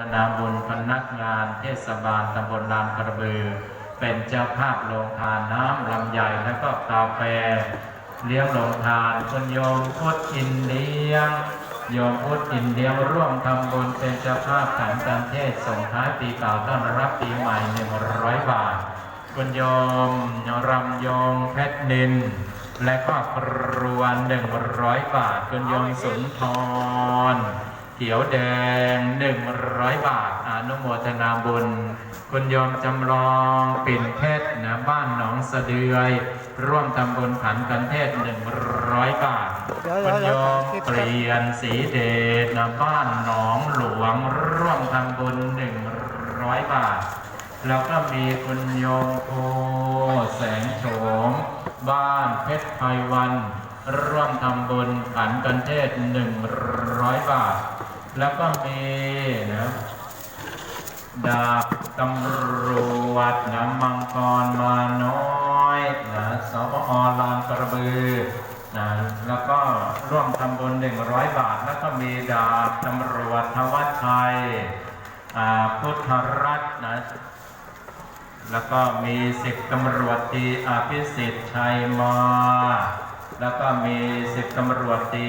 ธนาบุญพนักงานเทศบาลตำบลลานกระบือ เป็นเจ้าภาพโรงทานน้ำลำไยและก็กาแฟ เลี้ยงโรงทานคุณโยมพุทธอินเลี้ยงโยมพุทธอินเลี้ยงร่วมทำบุญเป็นเจ้าภาพขันธ์การเทศส่งท้ายปีเก่าต้อนรับปีใหม่หนึ่งร้อยบาท คุณโยมรำโยงเพชรนิน และก็ครวนหนึ่งร้อยบาท คุณโยมสุนทรเขียวแดงหนึ่ง ร้อยบาท อนุโมทนาบุญ คุณโยมจำลองปิ่นเพชรนะบ้านหนองสะเดือย ร่วมทำบุญขันธ์กันเทศหนึ่งร้อยบาทเดี๋ยวคุณเดี๋โยยวมเดี๋ยวเปลี่ยนสีเดชนะบ้านหนองหลวง ร่วมทำบุญหนึ่งร้อยบาท แล้วก็มีคุณโยมโพแสงโฉม บ้านเพชรไพวัน ร่วมทำบุญขันธ์กันเทศหนึ่งร้อยบาท แล้วก็มีนะดาบตำรวจนะมังกรมาน้อยนะสปอลานกระบือนะแล้วก็ร่วมทำบุญหนึ่งร้อยบาท แล้วก็มีดาบตำรวจทวัชชัยอาพุทธรัตน์นะแล้วก็มีสิบตำรวจตีอภิสิทธิ์ชัยมา แล้วก็มีสิบตำรวจตี